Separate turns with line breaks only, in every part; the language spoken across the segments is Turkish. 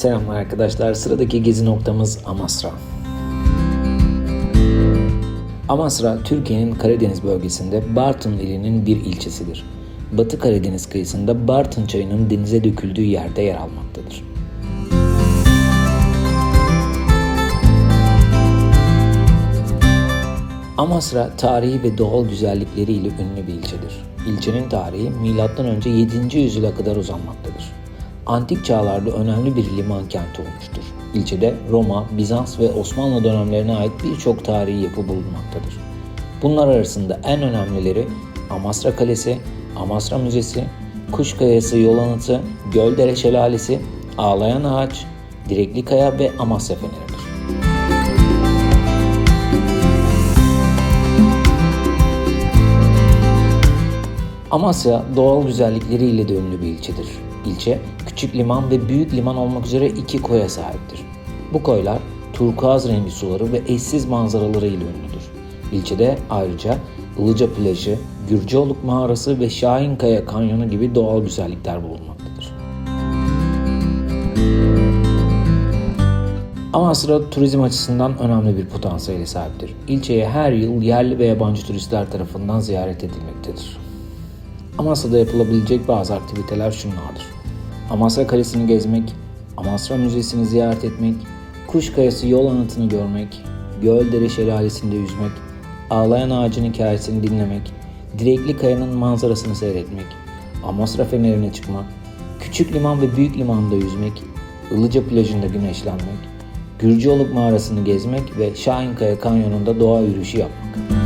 Selamlar arkadaşlar. Sıradaki gezi noktamız Amasra. Amasra, Türkiye'nin Karadeniz bölgesinde Bartın ilinin bir ilçesidir. Batı Karadeniz kıyısında Bartın çayının denize döküldüğü yerde yer almaktadır. Amasra tarihi ve doğal güzellikleriyle ünlü bir ilçedir. İlçenin tarihi M.Ö. 7. yüzyıla kadar uzanmaktadır. Antik çağlarda önemli bir liman kenti olmuştur. İlçede Roma, Bizans ve Osmanlı dönemlerine ait birçok tarihi yapı bulunmaktadır. Bunlar arasında en önemlileri Amasra Kalesi, Amasra Müzesi, Kuşkayası Yol Anıtı, Göldere Şelalesi, Ağlayan Ağaç, Direkli Kaya ve Amasya Feneri'dir. Amasya doğal güzellikleriyle de ünlü bir ilçedir. İlçe, küçük liman ve büyük liman olmak üzere iki koya sahiptir. Bu koylar turkuaz rengi suları ve eşsiz manzaralarıyla ünlüdür. İlçede ayrıca Ilıca plajı, Gürceoluk mağarası ve Şahinkaya kanyonu gibi doğal güzellikler bulunmaktadır. Amasra turizm açısından önemli bir potansiyele sahiptir. İlçeye her yıl yerli ve yabancı turistler tarafından ziyaret edilmektedir. Amasra'da yapılabilecek bazı aktiviteler şunlardır. Amasra Kalesi'ni gezmek, Amasra Müzesi'ni ziyaret etmek, Kuş Kayası yol anıtını görmek, Göldere Şelalesi'nde yüzmek, Ağlayan Ağacın hikayesini dinlemek, Direkli Kaya'nın manzarasını seyretmek, Amasra Feneri'ne çıkmak, Küçük Liman ve Büyük Liman'da yüzmek, Ilıca plajında güneşlenmek, Gürcüoluk mağarasını gezmek ve Şahinkaya kanyonunda doğa yürüyüşü yapmak.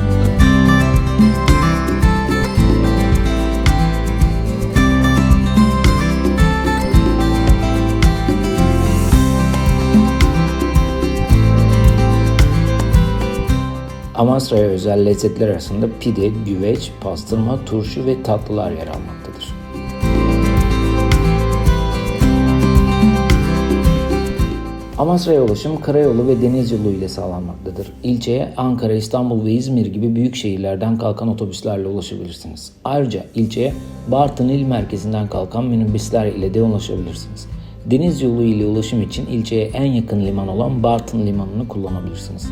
Amasra'ya özel lezzetler arasında pide, güveç, pastırma, turşu ve tatlılar yer almaktadır. Amasra'ya ulaşım karayolu ve deniz yolu ile sağlanmaktadır. İlçeye Ankara, İstanbul ve İzmir gibi büyük şehirlerden kalkan otobüslerle ulaşabilirsiniz. Ayrıca ilçeye Bartın il merkezinden kalkan minibüsler ile de ulaşabilirsiniz. Deniz yolu ile ulaşım için ilçeye en yakın liman olan Bartın Limanı'nı kullanabilirsiniz.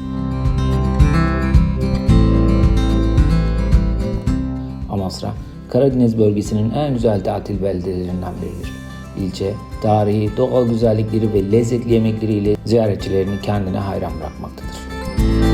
Amasra, Karadeniz bölgesinin en güzel tatil beldelerinden biridir. İlçe, tarihi, doğal güzellikleri ve lezzetli yemekleriyle ziyaretçilerini kendine hayran bırakmaktadır.